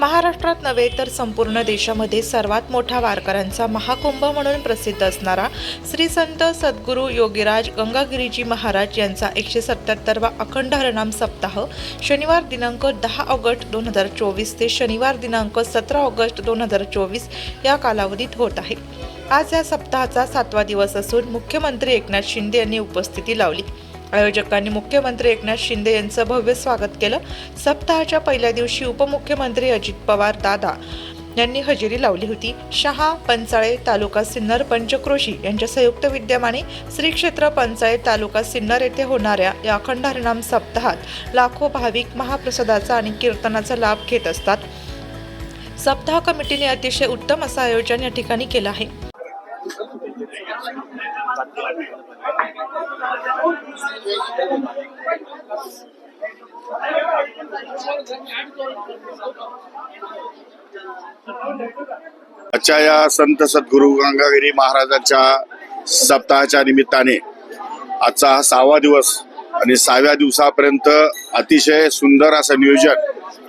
महाराष्ट्रात नव्हे तर संपूर्ण देशामध्ये सर्वात मोठा वारकऱ्यांचा महाकुंभ म्हणून प्रसिद्ध असणारा श्री संत सद्गुरू योगीराज गंगागिरीजी महाराज यांचा एकशे सत्याहत्तरवा अखंड हरनाम सप्ताह शनिवार दिनांक दहा ऑगस्ट दोन हजार चोवीस ते शनिवार दिनांक सतरा ऑगस्ट दोन हजार चोवीस या कालावधीत होत आहे. आज या सप्ताहाचा सातवा दिवस असून मुख्यमंत्री एकनाथ शिंदे यांनी उपस्थिती लावली. आयोजकांनी मुख्यमंत्री एकनाथ शिंदे यांचं भव्य स्वागत केलं. सप्ताहाच्या पहिल्या दिवशी उपमुख्यमंत्री अजित पवार दादा यांनी हजेरी लावली होती. शहा पंचाळे तालुका सिन्नर पंचक्रोशी यांच्या संयुक्त विद्यमाने श्री क्षेत्र पंचायत तालुका सिन्नर येथे होणाऱ्या या अखंड हरिनाम सप्ताहात लाखो भाविक महाप्रसादाचा आणि कीर्तनाचा लाभ घेत असतात. सप्ताह कमिटीने अतिशय उत्तम असं आयोजन या ठिकाणी केलं आहे. आजच्या या संत सद्गुरू गंगागिरी महाराजांच्या सप्ताहाच्या निमित्ताने आजचा हा सहावा दिवस आणि सहाव्या दिवसापर्यंत अतिशय सुंदर असं नियोजन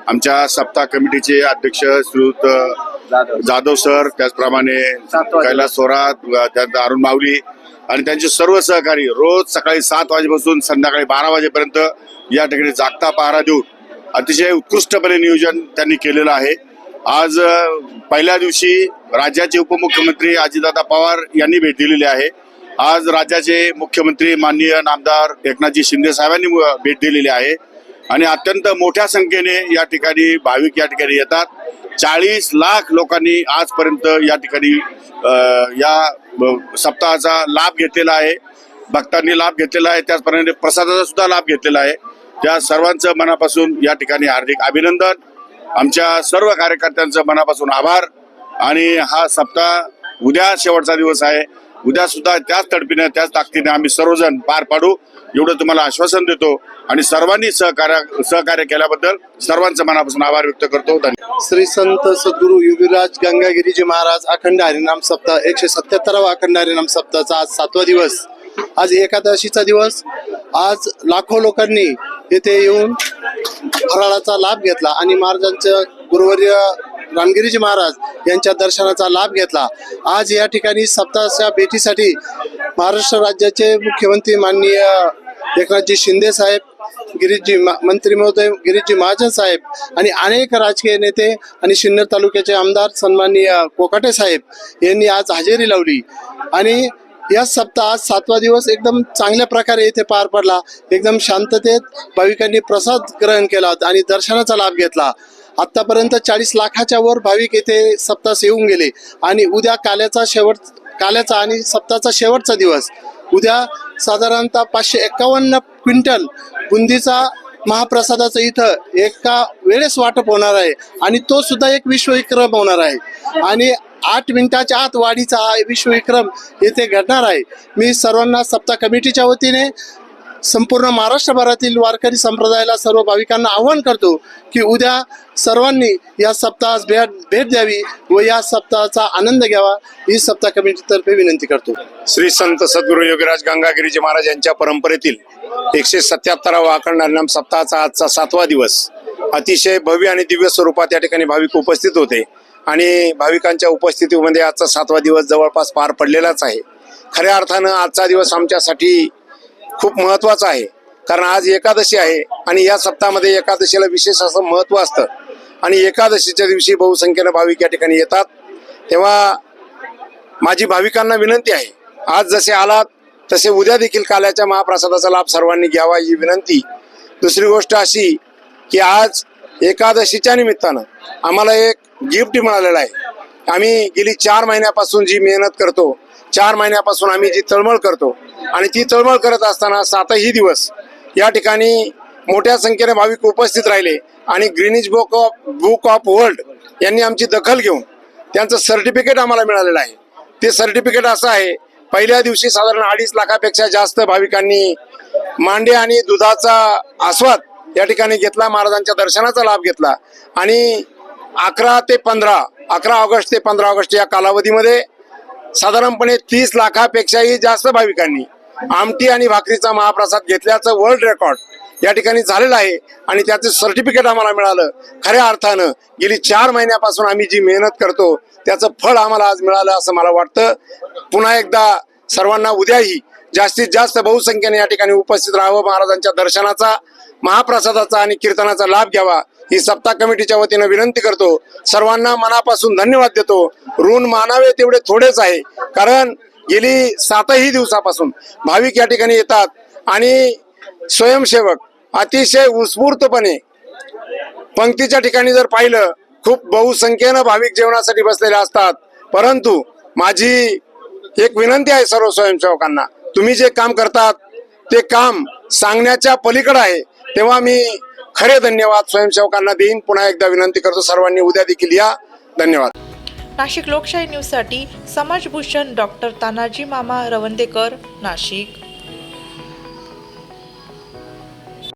आमच्या सप्ताह कमिटीचे अध्यक्ष श्रीयुत जाधव. सर त्याचप्रमाणे कैलास थोरात त्यात अरुण माऊली आणि त्यांचे सर्व सहकारी रोज सकाळी सात वाजेपासून संध्याकाळी बारा वाजेपर्यंत या ठिकाणी जागता पहारा देऊन अतिशय उत्कृष्टपणे नियोजन त्यांनी केलेलं आहे. आज पहिल्या दिवशी राज्याचे उपमुख्यमंत्री अजितदादा पवार यांनी भेट दिलेली आहे. आज राज्याचे मुख्यमंत्री माननीय नामदार एकनाथजी शिंदे साहेबांनी भेट दिलेली आहे. आणि अत्यंत मोठ्या संख्येने या ठिकाणी भाविक या ठिकाणी येतात. चाळीस लाख लोकांनी आजपर्यंत या ठिकाणी या सप्ताहाचा लाभ घेतलेला आहे. भक्तांनी लाभ घेतलेला आहे. त्याचप्रमाणे प्रसादाचा सुद्धा लाभ घेतलेला आहे. त्या सर्वांचं मनापासून या ठिकाणी हार्दिक अभिनंदन. आमच्या सर्व कार्यकर्त्यांचं मनापासून आभार. आणि हा सप्ताह उद्या शेवटचा दिवस आहे. उद्या सुद्धा त्याच तडपीने त्याच ताकदीने आम्ही सर्वजण पार पाडू. एवढं तुम्हाला आश्वासन देतो. आणि सर्वांनी सहकार्य सहकार्य केल्याबद्दल सर्वांचं मनापासून आभार व्यक्त करतो. श्री संत सद्गुरू युगीराज गंगागिरीजी महाराज अखंड हरिनाम सप्ताह एकशे सत्याहत्तरावा अखंड हरिनाम सप्ताहाचा आज सातवा दिवस. आज एकादशीचा दिवस. आज लाखो लोकांनी येथे येऊन फराळाचा लाभ घेतला आणि महाराजांचं गुरुवर्य रामगिरीजी महाराज यांच्या दर्शनाचा लाभ घेतला. आज या ठिकाणी सप्ताहाच्या भेटीसाठी महाराष्ट्र राज्याचे मुख्यमंत्री माननीय एकनाथजी शिंदे साहेब गिरीशजी मंत्री महोदय गिरीशजी महाजन साहेब आणि अनेक राजकीय नेते आणि सिन्नर तालुक्याचे आमदार सन्माननीय कोकाटे साहेब यांनी आज हजेरी लावली. आणि या सप्ताह आज सातवा दिवस एकदम चांगल्या प्रकारे इथे पार पडला. एकदम शांततेत भाविकांनी प्रसाद ग्रहण केला आणि दर्शनाचा लाभ घेतला. आत्तापर्यंत चाळीस लाखाच्या वर भाविक येथे सप्तास येऊन गेले. आणि उद्या काल्याचा शेवट काल्याचा आणि सप्ताहाचा शेवटचा दिवस. उद्या साधारणतः पाचशे एकावन्न क्विंटल बुंदीचा महाप्रसादाचं इथं एका वेळेस वाटप होणार आहे. आणि तो सुद्धा एक विश्वविक्रम होणार आहे. आणि आठ मिनिटाच्या आत वाढीचा हा विश्वविक्रम येथे घडणार आहे. मी सर्वांना सप्ताह कमिटीच्या वतीने संपूर्ण महाराष्ट्रभरातील वारकरी संप्रदायाला सर्व भाविकांना आवाहन करतो की उद्या सर्वांनी या सप्ताहास भेट भेट द्यावी व या सप्ताहाचा आनंद घ्यावा. ही सप्ताह कमिटीतर्फे विनंती करतो. श्री संत सद्गुरू योगीराज गंगागिरीजी महाराज यांच्या परंपरेतील एकशे सत्याहत्तरावा अखंड हरिनाम सप्ताहाचा आजचा सातवा दिवस अतिशय भव्य आणि दिव्य स्वरूपात या ठिकाणी भाविक उपस्थित होते आणि भाविकांच्या उपस्थितीमध्ये आजचा सातवा दिवस जवळपास पार पडलेलाच आहे. खऱ्या अर्थानं आजचा दिवस आमच्यासाठी खूप महत्वाचं आहे. कारण आज एकादशी आहे आणि या सप्ताहामध्ये एकादशीला विशेष असं महत्त्व असतं. आणि एकादशीच्या दिवशी बहुसंख्येनं भाविक या ठिकाणी येतात. तेव्हा माझी भाविकांना विनंती आहे. आज जसे आलात तसे उद्या देखील काल्याच्या महाप्रसादाचा लाभ सर्वांनी घ्यावा ही विनंती. दुसरी गोष्ट अशी की आज एकादशीच्या निमित्तानं आम्हाला एक गिफ्ट मिळालेलं आहे. आम्ही गेली चार महिन्यापासून जी मेहनत करतो चार महिन्यापासून आम्ही जी तळमळ करतो आणि ती तळमळ करत असताना सातही दिवस या ठिकाणी मोठ्या संख्येने भाविक उपस्थित राहिले आणि Guinness book of book of world यांनी आमची दखल घेऊन त्यांचं सर्टिफिकेट आम्हाला मिळालेलं आहे. ते सर्टिफिकेट असं आहे पहिल्या दिवशी साधारण अडीच लाखापेक्षा जास्त भाविकांनी मांडे आणि दुधाचा आस्वाद या ठिकाणी घेतला महाराजांच्या दर्शनाचा लाभ घेतला आणि अकरा ते पंधरा अकरा ऑगस्ट ते पंधरा ऑगस्ट या कालावधीमध्ये साधारणपणे तीस लाखापेक्षाही जास्त भाविकांनी आमटी आणि भाकरीचा महाप्रसाद घेतल्याचं वर्ल्ड रेकॉर्ड या ठिकाणी झालेलं आहे आणि त्याचं सर्टिफिकेट आम्हाला मिळालं. खऱ्या अर्थानं गेली चार महिन्यापासून आम्ही जी मेहनत करतो त्याचं फळ आम्हाला आज मिळालं असं मला वाटतं. पुन्हा एकदा सर्वांना उद्याही जास्तीत जास्त बहुसंख्येने या ठिकाणी उपस्थित राहावं महाराजांच्या दर्शनाचा. महाप्रसादाचा आणि कीर्तनाचा लाभ घ्यावा ही सप्ताह कमिटीच्या वतीनं विनंती करतो. सर्वांना मनापासून धन्यवाद देतो. ऋण मानावे तेवढे थोडेच आहे. कारण गेली सातही दिवसापासून भाविक या ठिकाणी येतात आणि स्वयंसेवक अतिशय उत्स्फूर्तपणे पंक्तीच्या ठिकाणी जर पाहिलं खूप बहुसंख्येनं भाविक जेवणासाठी बसलेले असतात. परंतु माझी एक विनंती आहे सर्व स्वयंसेवकांना. तुम्ही जे काम करतात ते काम सांगण्याच्या पलीकडे आहे. तेव्हा मी खरे धन्यवाद स्वयंसेवकांना देईन. पुन्हा एकदा विनंती करतो सर्वांनी उद्या देखील या. धन्यवाद. नाशिक लोकशाही न्यूजसाठी समाजभूषण डॉक्टर तानाजी मामा रवंदेकर नाशिक.